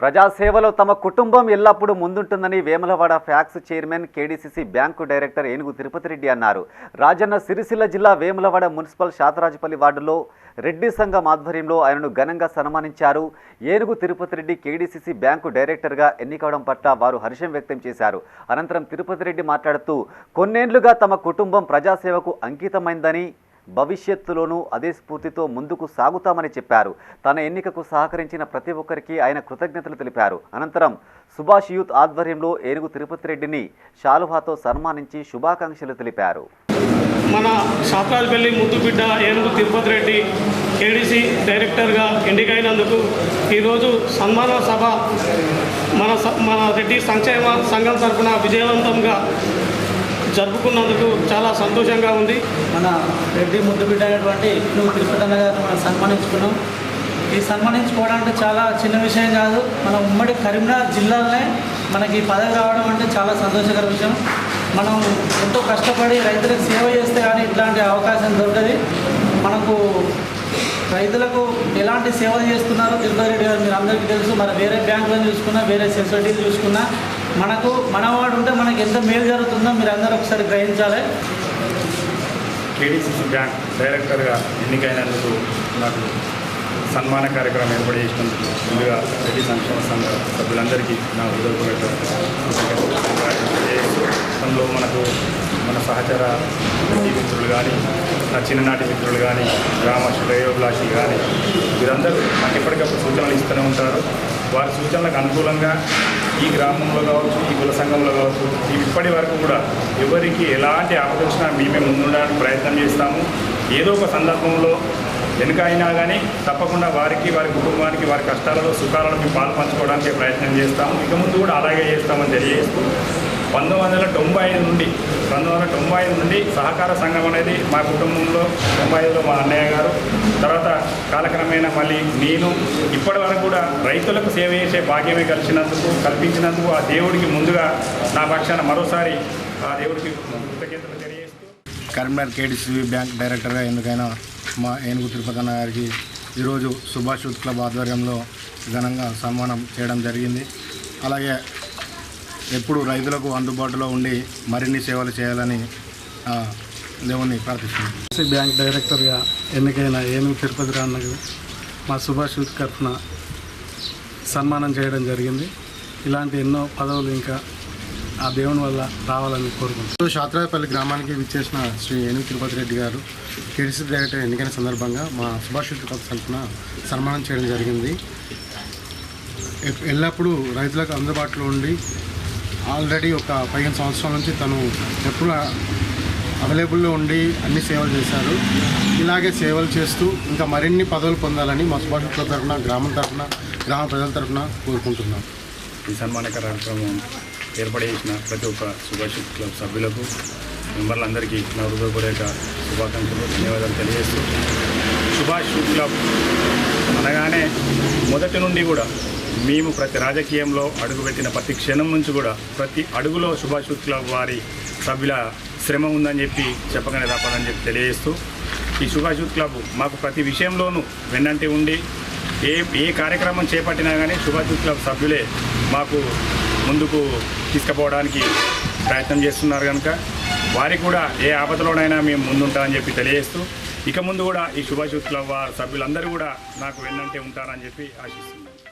ప్రజాసేవలో తమ కుటుంబం ఎల్లప్పుడూ ముందుంటుందని Vemulawada PACS chairman KDCC bank director Enugu Tirupati Reddy అన్నారు. రాజన్న సిరిసిల్ల జిల్లా వేములవాడ మున్సిపల్ శాతరాజపల్లి వార్డులో రెడ్డి సంఘం ఆధ్వర్యంలో ఆయనను ఘనంగా సన్మానించారు. ఏనుగు తిరుపతి రెడ్డి కేడీసీసీ బ్యాంకు డైరెక్టర్గా ఎన్నికవడం పట్ల వారు హర్షం వ్యక్తం చేశారు. అనంతరం తిరుపతి రెడ్డి మాట్లాడుతూ కొన్నేళ్ళుగా తమ కుటుంబం ప్రజాసేవకు అంకితమైందని భవిష్యత్తులోనూ అదే స్ఫూర్తితో ముందుకు సాగుతామని చెప్పారు. తన ఎన్నికకు సహకరించిన ప్రతి ఒక్కరికి ఆయన కృతజ్ఞతలు తెలిపారు. అనంతరం సుభాష్ యూత్ ఆధ్వర్యంలో ఏనుగు తిరుపతి రెడ్డిని శాలువాతో సన్మానించి శుభాకాంక్షలు తెలిపారు. మన శాతరాజపల్లి ముద్దు బిడ్డ ఏనుగు తిరుపతి రెడ్డి కేడీసీ డైరెక్టర్గా ఎన్నికైనందుకు ఈరోజు సన్మాన సభ మన స- మన రెడ్డి సంక్షేమ సంఘం తరఫున విజయవంతంగా జరుపుకున్నందుకు చాలా సంతోషంగా ఉంది. మన రెడ్డి ముద్దు బిడ్డ అయినటువంటి నువ్వు తిరుపతి గారిని మనం సన్మానించుకున్నాం. ఈ సన్మానించుకోవడం అంటే చాలా చిన్న విషయం కాదు. మన ఉమ్మడి కరీంనగర్ జిల్లాలోనే మనకి ఈ పదవి రావడం అంటే చాలా సంతోషకర విషయం. మనం ఎంతో కష్టపడి రైతులకు సేవ చేస్తే కానీ ఇట్లాంటి అవకాశం దొరకదు. మనకు రైతులకు ఎలాంటి సేవలు చేస్తున్నారో తిరుపతి రెడ్డి గారు మీరు అందరికీ తెలుసు. మరి వేరే బ్యాంకులను చూసుకున్నా వేరే సొసైటీలు చూసుకున్నా మనకు మనవాడు ఉంటే మనకి ఎంత మేలు జరుగుతుందో మీరు అందరూ ఒకసారి గ్రహించాలి. కేడీసీసీ బ్యాంక్ డైరెక్టర్గా ఎన్నికైనందుకు నాకు సన్మాన కార్యక్రమం ఏర్పాటు చేసినందుకు ముందుగా రెడ్డి సంక్షేమ సంఘ సభ్యులందరికీ నా హృదయపూర్వక మనకు మన సహచర మిత్రులు కానీ నా చిన్ననాటి మిత్రులు కానీ గ్రామ శ్రేయోభిలాషి కానీ వీరందరూ నాకు ఎప్పటికప్పుడు సూచనలు ఇస్తూనే ఉంటారు. వారి సూచనలకు అనుకూలంగా ఈ గ్రామంలో కావచ్చు ఈ కుల సంఘంలో కావచ్చు ఇప్పటి వరకు కూడా ఎవరికి ఎలాంటి ఆపద వచ్చినా మేమే ముందుండడానికి ప్రయత్నం చేస్తాము. ఏదో ఒక సందర్భంలో వెనుక అయినా కానీ తప్పకుండా వారికి వారి కుటుంబానికి వారి కష్టాలలో సుఖాలను మేము పాలు పంచుకోవడానికి ప్రయత్నం చేస్తాము. ఇక ముందు కూడా అలాగే చేస్తామని తెలియజేస్తూ పంతొమ్మిది వందల తొంభై ఐదు నుండి పంతొమ్మిది వందల తొంభై ఐదు నుండి సహకార సంఘం అనేది మా కుటుంబంలో తొంభై ఐదులో మా అన్నయ్య గారు. తర్వాత కాలక్రమేణా మళ్ళీ నేను. ఇప్పటి వరకు కూడా రైతులకు సేవ చేసే భాగ్యమే కలిసినందుకు కల్పించినందుకు ఆ దేవుడికి ముందుగా నా పక్షాన మరోసారి ఆ దేవుడికి కృతజ్ఞతలు తెలియజేస్తూ. కరీంనగర్ కేడిసిబి బ్యాంక్ డైరెక్టర్గా ఎందుకైనా మా ఏనుగు తిరుపతన్న గారికి ఈరోజు సుభాష్ యూత్ క్లబ్ ఆధ్వర్యంలో ఘనంగా సన్మానం చేయడం జరిగింది. అలాగే ఎప్పుడు రైతులకు అందుబాటులో ఉండి మరిన్ని సేవలు చేయాలని లేవని దేవుణ్ణి ప్రార్థిస్తున్నాను బ్యాంక్ డైరెక్టర్గా ఎన్నికైన ఏనుగు తిరుపతి రాన్నకు మా సుభాష్ యూత్ తరఫున సన్మానం చేయడం జరిగింది. ఇలాంటి ఎన్నో పదవులు ఇంకా ఆ దేవుని వల్ల రావాలని కోరుకుంటున్నాను శాత్రాయపల్లి గ్రామానికి విచ్చేసిన శ్రీ ఏనుగు తిరుపతి రెడ్డి గారు టీడీసీ డైరెక్టర్ ఎన్నికైన సందర్భంగా మా సుభాష్ యూత్ తరఫున సన్మానం చేయడం జరిగింది. ఎల్లప్పుడూ రైతులకు అందుబాటులో ఉండి ఆల్రెడీ ఒక పదిహేను సంవత్సరాల నుంచి తను ఎప్పుడు అవైలబుల్లో ఉండి అన్ని సేవలు చేశారు. ఇలాగే సేవలు చేస్తూ ఇంకా మరిన్ని పదవులు పొందాలని మా తరఫున గ్రామం తరఫున గ్రామ ప్రజల తరఫున కోరుకుంటున్నాం. ఈ సన్మాన కార్యక్రమం ఏర్పాటు చేసిన ప్రతి ఒక్క సుభాష్ క్లబ్ సభ్యులకు మెంబర్లందరికీ నా హృదయపూర్వక శుభాకాంక్షలు ధన్యవాదాలు తెలియజేస్తూ సుభాష్ క్లబ్ అనగానే మొదటి నుండి కూడా మేము ప్రతి రాజకీయంలో అడుగుపెట్టిన ప్రతి క్షణం నుంచి కూడా ప్రతి అడుగులో సుభాష్ క్లబ్ వారి సభ్యుల శ్రమ ఉందని చెప్పి చెప్పగానే తప్పదని చెప్పి తెలియజేస్తూ ఈ సుభాష్ యూత్ క్లబ్ మాకు ప్రతి విషయంలోనూ వెన్నంటి ఉండి ఏ ఏ కార్యక్రమం చేపట్టినా కానీ సుభాష్ యూత్ క్లబ్ సభ్యులే మాకు ముందుకు తీసుకుపోవడానికి ప్రయత్నం చేస్తున్నారు కనుక వారికి కూడా ఏ ఆపదలోనైనా మేము ముందుంటామని చెప్పి తెలియజేస్తూ ఇక ముందు కూడా ఈ సుభాష్ యూత్ క్లబ్ వారి సభ్యులందరూ కూడా నాకు వెన్నంటే ఉంటారని చెప్పి ఆశిస్తున్నాను.